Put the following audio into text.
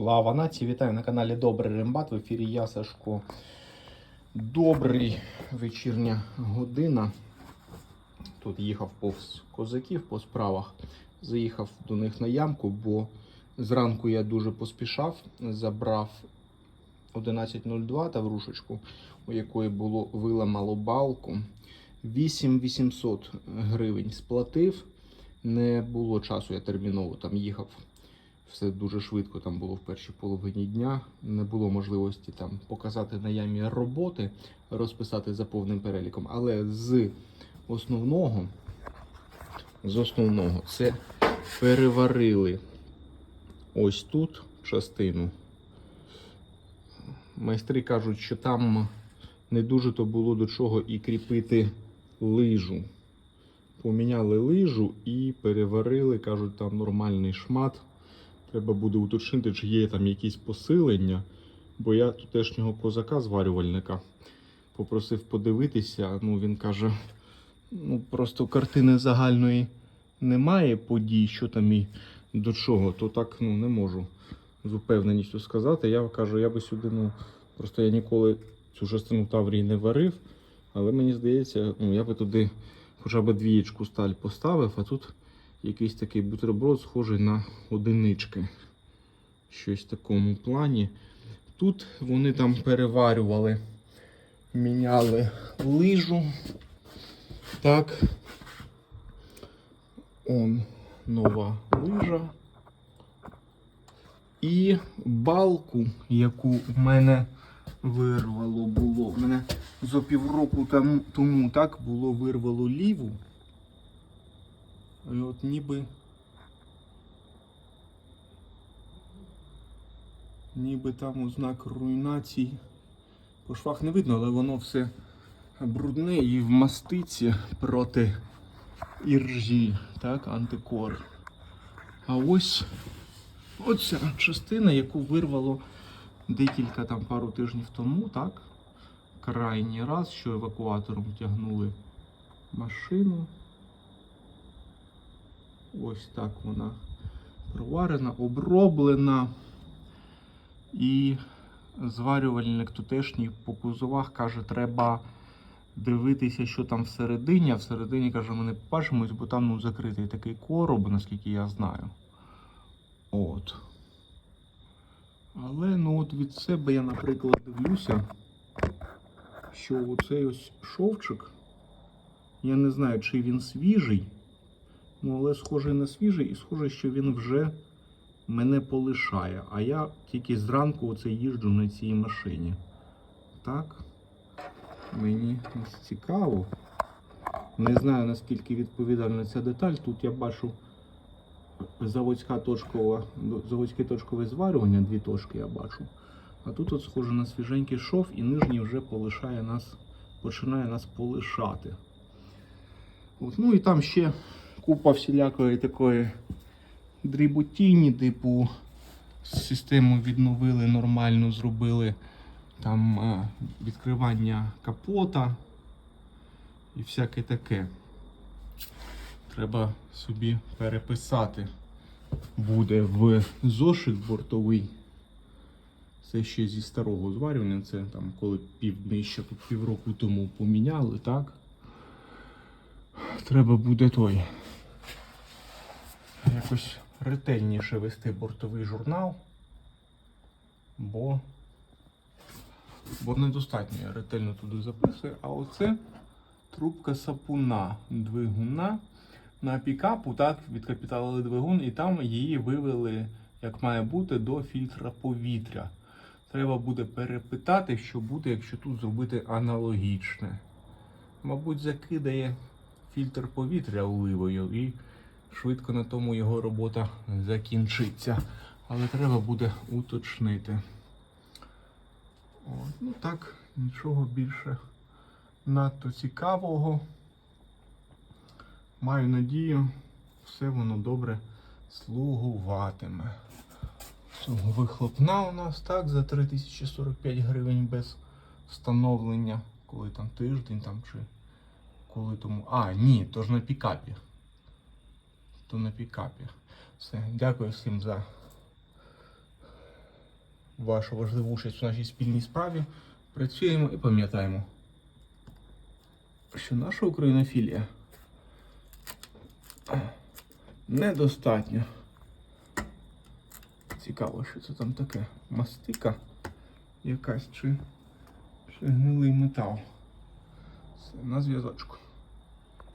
Слава нації! Вітаю на каналі Добрий Рембат. В ефірі я Сашко. Добрий вечірня година. Тут їхав повз козаків по справах. Заїхав до них на ямку, бо зранку я дуже поспішав. Забрав 11.02 таврушечку, у якої було виламало балку. 8800 гривень сплатив. Не було часу, я терміново там їхав. Все дуже швидко там було в першій половині дня. Не було можливості там показати на ямі роботи, розписати за повним переліком. Але з основного, з основного це переварили ось тут частину. Майстри кажуть, що там не дуже то було до чого і кріпити лижу. Поміняли лижу і переварили, кажуть, там нормальний шмат. Треба буде уточнити, чи є там якісь посилення, бо я тутешнього козака-зварювальника попросив подивитися. Ну, він каже, ну просто картини загальної немає подій, що там і до чого, то так ну, не можу з упевненістю сказати. Я кажу, я би сюди, ну, просто я ніколи цю частину Таврії не варив, але мені здається, ну, я би туди хоча б двієчку сталь поставив, а тут якийсь такий бутерброд, схожий на одинички. Щось в такому плані. Тут вони там переварювали, міняли лижу. Так. Он нова лижа. І балку, яку в мене вирвало було. В мене за півроку тому так було вирвало ліву. І от ніби. Ніби там ознак руйнації. По швах не видно, але воно все брудне і в мастиці проти іржі, так, антикор. А ось оця частина, яку вирвало декілька там пару тижнів тому, так? Крайній раз, що евакуатором тягнули машину. Ось так вона проварена, оброблена. І зварювальник тутешній по кузовах каже, треба дивитися, що там всередині. А всередині каже, ми не побачимось, бо там ну, закритий такий короб, наскільки я знаю. От. Але ну от від себе я, наприклад, дивлюся, що оцей ось шовчик, я не знаю, чи він свіжий. Ну, але схожий на свіжий і схоже, що він вже мене полишає. А я тільки зранку оце їжджу на цій машині. Так, мені цікаво. Не знаю наскільки відповідальна ця деталь. Тут я бачу заводська точкова, заводське точкове зварювання, дві точки я бачу. А тут от схоже на свіженький шов і нижній вже полишає нас, починає нас полишати. От, ну і там ще купа всілякої такої дріботіні, типу систему відновили нормально, зробили там е, відкривання капота і всяке таке. Треба собі переписати. Буде в зошит бортовий. Це ще зі старого зварювання, це там коли пів, ми ще тут півроку тому поміняли, так? Треба буде той якось ретельніше вести бортовий журнал, бо, бо недостатньо я ретельно туди записую. А оце трубка сапуна двигуна на пікапу, так, відкапіталили двигун, і там її вивели, як має бути, до фільтра повітря. Треба буде перепитати, що буде, якщо тут зробити аналогічне. Мабуть, закидає фільтр повітря оливою і швидко на тому його робота закінчиться. Але треба буде уточнити. От, ну так, нічого більше надто цікавого. Маю надію, все воно добре слугуватиме. Вихлопна у нас так за 3045 гривень без встановлення. Коли там тиждень там чи коли тому. А, ні, то ж на пікапі. То на пікапі. Все, дякую всім за вашу важливу участь у нашій спільній справі. Працюємо і пам'ятаємо, що наша українофілія недостатньо. Цікаво, що це там таке. Мастика якась чи, чи гнилий метал. Все, на зв'язочку.